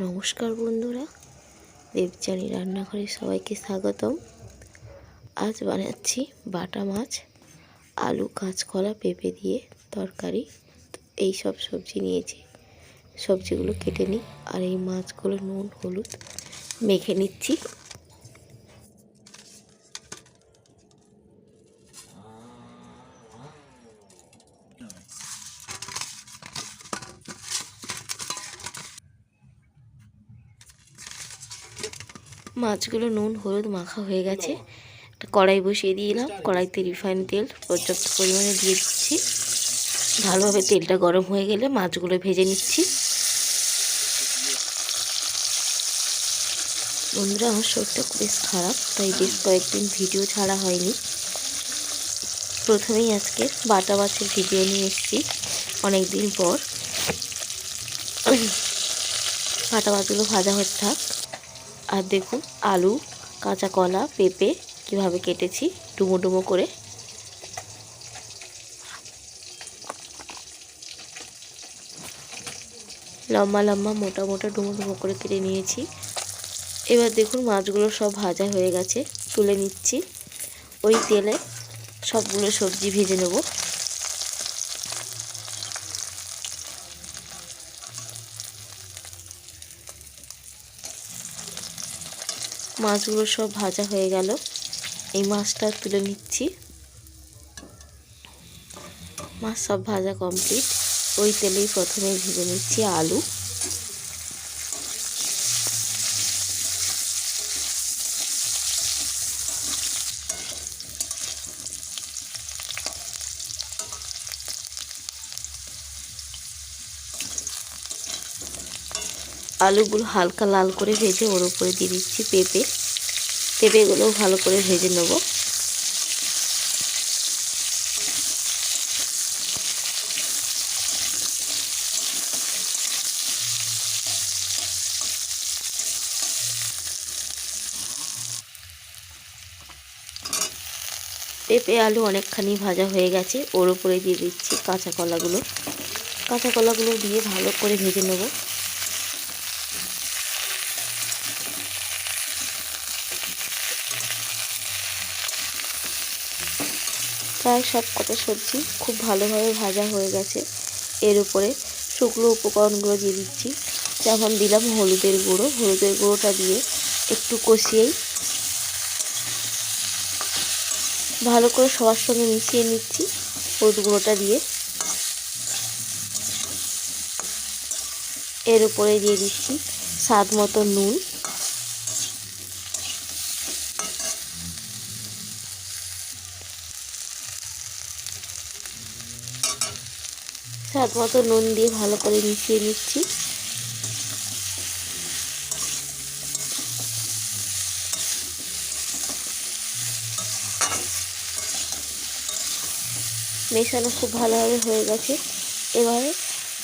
নমস্কার বন্ধুরা, দেবচানী রান্নাঘরে সবাইকে স্বাগতম। আজ বানাচ্ছি বাটা মাছ, আলু, কাঁচকলা, পেঁপে দিয়ে তরকারি। এই সব সবজি নিয়েছি। সবজিগুলো কেটে নিই আর এই মাছগুলো নুন, হলুদ মেখে নিচ্ছি। মাছগুলো নুন, হলুদ মাখা হয়ে গেছে। একটা কড়াই বসিয়ে দিলাম। কড়াইতে রিফাইন তেল, পর্যাপ্ত পরিমাণে দিয়ে দিচ্ছি। ভালোভাবে তেলটা গরম হয়ে গেলে মাছগুলো ভেজে নিচ্ছি। বন্ধুরা, আমার শরীরটা বেশ খারাপ, তাই বেশ কয়েকদিন ভিডিও ছাড়া হয়নি। প্রথমেই আজকে বাটা মাছের ভিডিও নিয়ে এসেছি অনেক দিন পর। বাটা মাছগুলো ভাজা হতে থাক। আর দেখুন আলু, কাঁচা কলা, পেঁপে কীভাবে কেটেছি ডুমো ডুমো করে। লম্বা লম্বা মোটা মোটা ডুমো ডুমো করে কেটে নিয়েছি। এবার দেখুন মাছগুলো সব ভাজা হয়ে গেছে, তুলে নিচ্ছি। ওই তেলে সবগুলো সবজি ভেজে নেব। মাছগুলো সব ভাজা হয়ে গেল। এই মাছটা তুলে নিচ্ছি। মাছ সব ভাজা কমপ্লিট ওই তেলেই প্রথমে ভেজে নিচ্ছি আলু। আলুগুলো হালকা লাল করে ভেজে ওর উপরে দিয়ে দিচ্ছি পেঁপে। পেঁপেগুলোও ভালো করে ভেজে নেব। পেঁপে আলু অনেকখানি ভাজা হয়ে গেছে, ওর উপরে দিয়ে দিচ্ছি কাঁচা কলাগুলো। কাঁচা কলাগুলো দিয়ে ভালো করে ভেজে নেব। প্রায় সব কটা সবজি খুব ভালোভাবে ভাজা হয়ে গেছে। এর উপরে শুকনো উপকরণগুলো দিয়ে দিচ্ছি। যেমন দিলাম হলুদের গুঁড়ো। হলুদের গুঁড়োটা দিয়ে একটু কষিয়েই ভালো করে সবার সঙ্গে মিশিয়ে নিচ্ছি। হলুদ গুঁড়োটা দিয়ে এর উপরে দিয়ে দিচ্ছি স্বাদ মতো নুন। স্বাদ মতো নুন দিয়ে ভালো করে মিশিয়ে নিচ্ছি। মেশানো খুব ভালোভাবে হয়ে গেছে। এবারে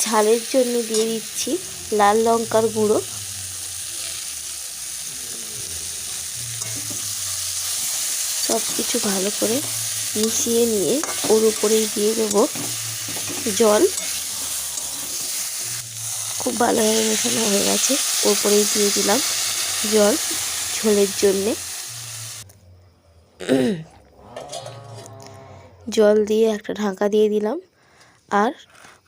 ঝালের জন্য দিয়ে দিচ্ছি লাল লঙ্কার গুঁড়ো। সব কিছু ভালো করে মিশিয়ে নিয়ে ওর উপরেই দিয়ে দেবো। জল। খুব ভালোভাবে মেশানো হয়ে গেছে। ওপরেই দিয়ে দিলাম জল ঝোলের জন্যে। জল দিয়ে একটা ঢাকা দিয়ে দিলাম। আর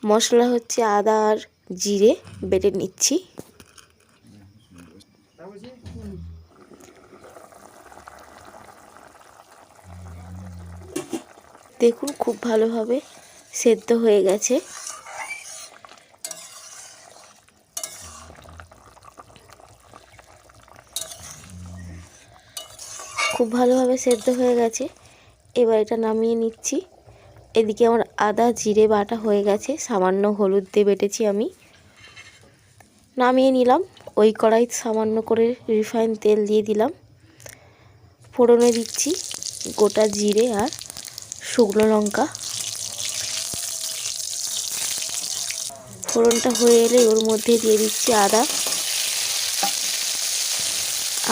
মশলা হচ্ছে আদা আর জিরে বেটে নিচ্ছি। দেখুন খুব ভালোভাবে সেদ্ধ হয়ে গেছে। খুব ভালোভাবে সেদ্ধ হয়ে গেছে। এবার এটা নামিয়ে নিচ্ছি। এদিকে আমার আদা জিরে বাটা হয়ে গেছে। সামান্য হলুদ দিয়ে বেটেছি আমি। নামিয়ে নিলাম। ওই কড়াই সামান্য করে রিফাইন তেল দিয়ে দিলাম। ফোড়নে দিচ্ছি গোটা জিরে আর শুকনো লঙ্কা। ফোড়নটা হয়ে এলে ওর মধ্যে দিয়ে দিচ্ছি আদা।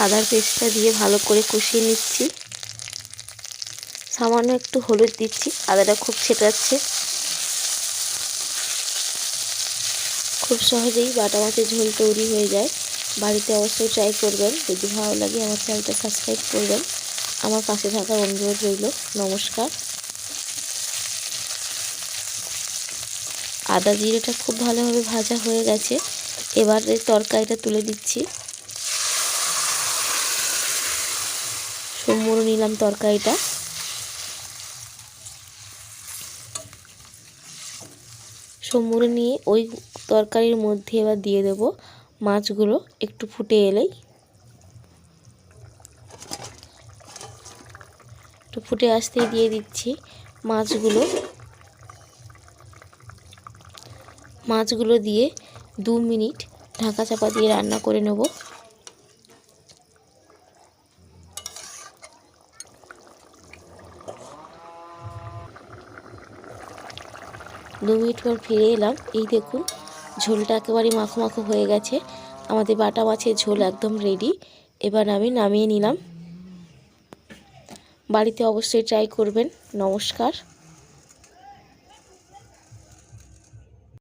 আদার পেস্টটা দিয়ে ভালো করে কষিয়ে নিচ্ছি। সামান্য একটু হলুদ দিচ্ছি, আদাটা খুব ছেটাচ্ছে। খুব সহজেই বাটা মাছের ঝোল তৈরি হয়ে যায়। বাড়িতে অবশ্যই ট্রাই করবেন। যদি ভালো লাগে আমার চ্যানেলটা সাবস্ক্রাইব করবেন। আমার পাশে থাকার অনুরোধ রইল। নমস্কার। আদা জিরেটা খুব ভালোভাবে ভাজা হয়ে গেছে। এবারে তরকারিটা তুলে দিচ্ছি। সম্বুর নিলাম তরকারিটা। সম্বুরে নিয়ে ওই তরকারির মধ্যে এবার দিয়ে দেব মাছগুলো একটু ফুটে এলেই। একটু ফুটে আসতেই দিয়ে দিচ্ছি মাছগুলো। মাছগুলো দিয়ে দু মিনিট ঢাকা চাপা দিয়ে রান্না করে নেব। দু মিনিট পর ফিরে এলাম। এই দেখুন, ঝোলটা একেবারে মাখো মাখো হয়ে গেছে। আমাদের বাটা মাছের ঝোল একদম রেডি এবার আমি নামিয়ে নিলাম। বাড়িতে অবশ্যই ট্রাই করবেন। নমস্কার।